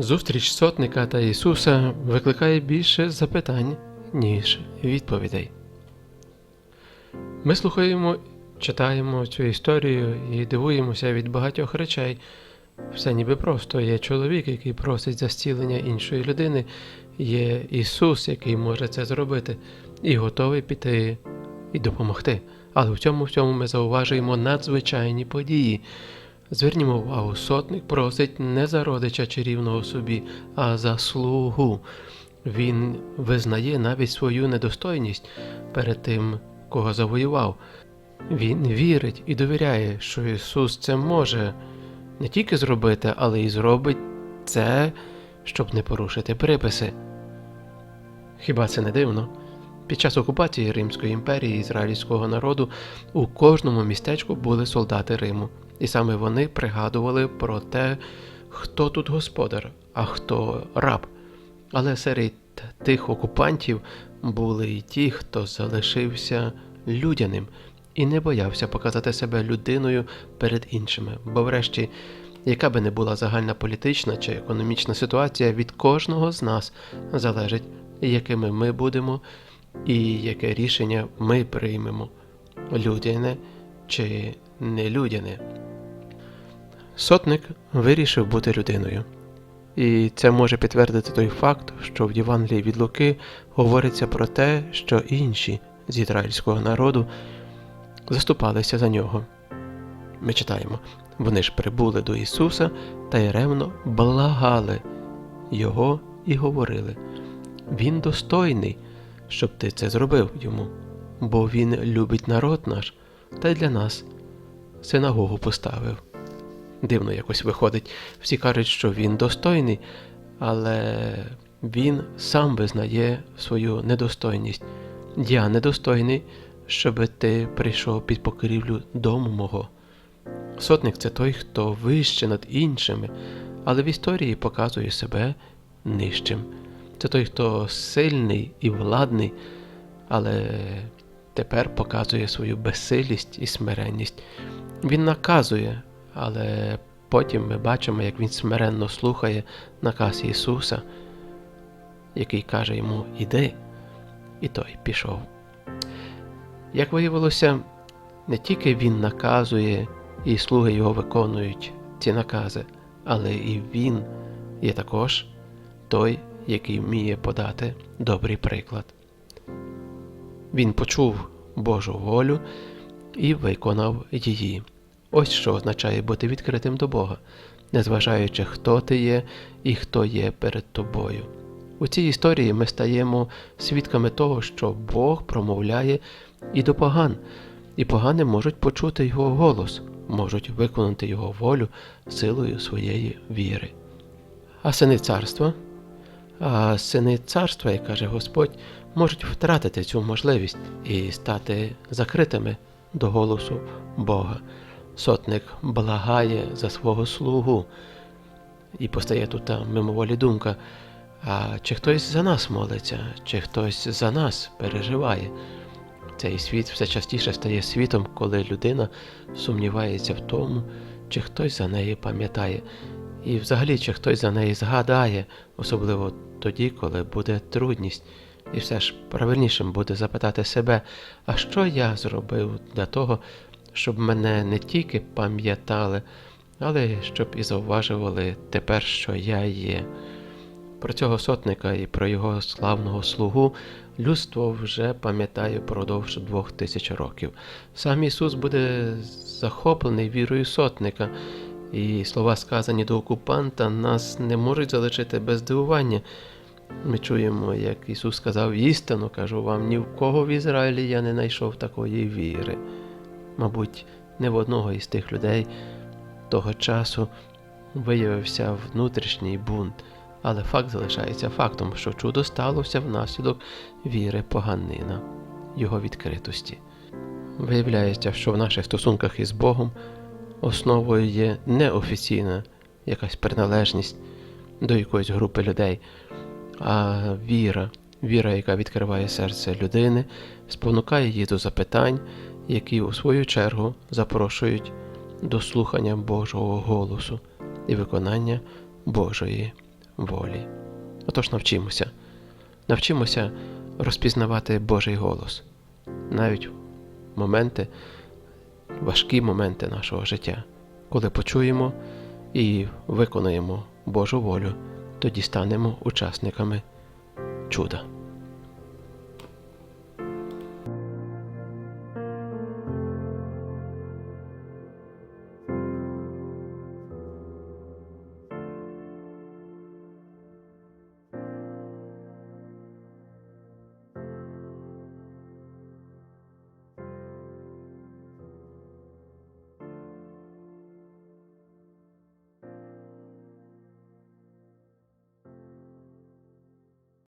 Зустріч сотника та Ісуса викликає більше запитань, ніж відповідей. Ми слухаємо, читаємо цю історію і дивуємося від багатьох речей. Все ніби просто є чоловік, який просить за зцілення іншої людини, є Ісус, який може це зробити, і готовий піти і допомогти. Але в цьому всьому ми зауважуємо надзвичайні події. Звернімо увагу, сотник просить не за родича чарівного собі, а за слугу. Він визнає навіть свою недостойність перед тим, кого завоював. Він вірить і довіряє, що Ісус це може не тільки зробити, але й зробить це, щоб не порушити приписи. Хіба це не дивно? Під час окупації Римської імперії ізраїльського народу у кожному містечку були солдати Риму, і саме вони пригадували про те, хто тут господар, а хто раб. Але серед тих окупантів були й ті, хто залишився людяним і не боявся показати себе людиною перед іншими, бо, врешті, яка би не була загальна політична чи економічна ситуація, від кожного з нас залежить, якими ми будемо і яке рішення ми приймемо людяне чи нелюдяне. Сотник вирішив бути людиною. І це може підтвердити той факт, що в Євангелії від Луки говориться про те, що інші з ізраїльського народу заступалися за нього. Ми читаємо, вони ж прибули до Ісуса та й ревно благали Його і говорили: Він достойний, щоб ти це зробив йому, бо Він любить народ наш та й для нас синагогу поставив. Дивно якось виходить. Всі кажуть, що він достойний, але він сам визнає свою недостойність. Я недостойний, щоби ти прийшов під покрівлю дому мого. Сотник це той, хто вище над іншими, але в історії показує себе нижчим. Це той, хто сильний і владний, але тепер показує свою безсилість і смиренність. Він наказує, але потім ми бачимо, як він смиренно слухає наказ Ісуса, який каже йому Іди, і той пішов. Як виявилося, не тільки він наказує, і слуги його виконують ці накази, але і він є також той, який вміє подати добрий приклад. Він почув Божу волю і виконав її. Ось що означає бути відкритим до Бога, незважаючи, хто ти є і хто є перед тобою. У цій історії ми стаємо свідками того, що Бог промовляє і до поган, і погани можуть почути Його голос, можуть виконати Його волю силою своєї віри. А сини царства, а сини царства, як каже Господь, можуть втратити цю можливість і стати закритими до голосу Бога. Сотник благає за свого слугу. І постає тут мимоволі думка: а чи хтось за нас молиться, чи хтось за нас переживає? Цей світ все частіше стає світом, коли людина сумнівається в тому, чи хтось за неї пам'ятає, і взагалі чи хтось за неї згадає, особливо тоді, коли буде трудність. І все ж правильнішим буде запитати себе, а що я зробив для того, щоб мене не тільки пам'ятали, але щоб і зауважували тепер, що я є. Про цього сотника і про його славного слугу людство вже пам'ятає продовж двох тисяч років. Сам Ісус буде захоплений вірою сотника, і слова, сказані до окупанта, нас не можуть залишити без здивування. Ми чуємо, як Ісус сказав істину, кажу вам, ні в кого в Ізраїлі я не знайшов такої віри. Мабуть, не в одного із тих людей того часу виявився внутрішній бунт, але факт залишається фактом, що чудо сталося внаслідок віри поганина, його відкритості. Виявляється, що в наших стосунках із Богом основою є неофіційна якась приналежність до якоїсь групи людей, а віра, віра, яка відкриває серце людини, спонукає її до запитань, які у свою чергу запрошують до слухання Божого голосу і виконання Божої волі. Отож навчимося, навчимося розпізнавати Божий голос, навіть моменти, важкі моменти нашого життя. Коли почуємо і виконуємо Божу волю, тоді станемо учасниками чуда.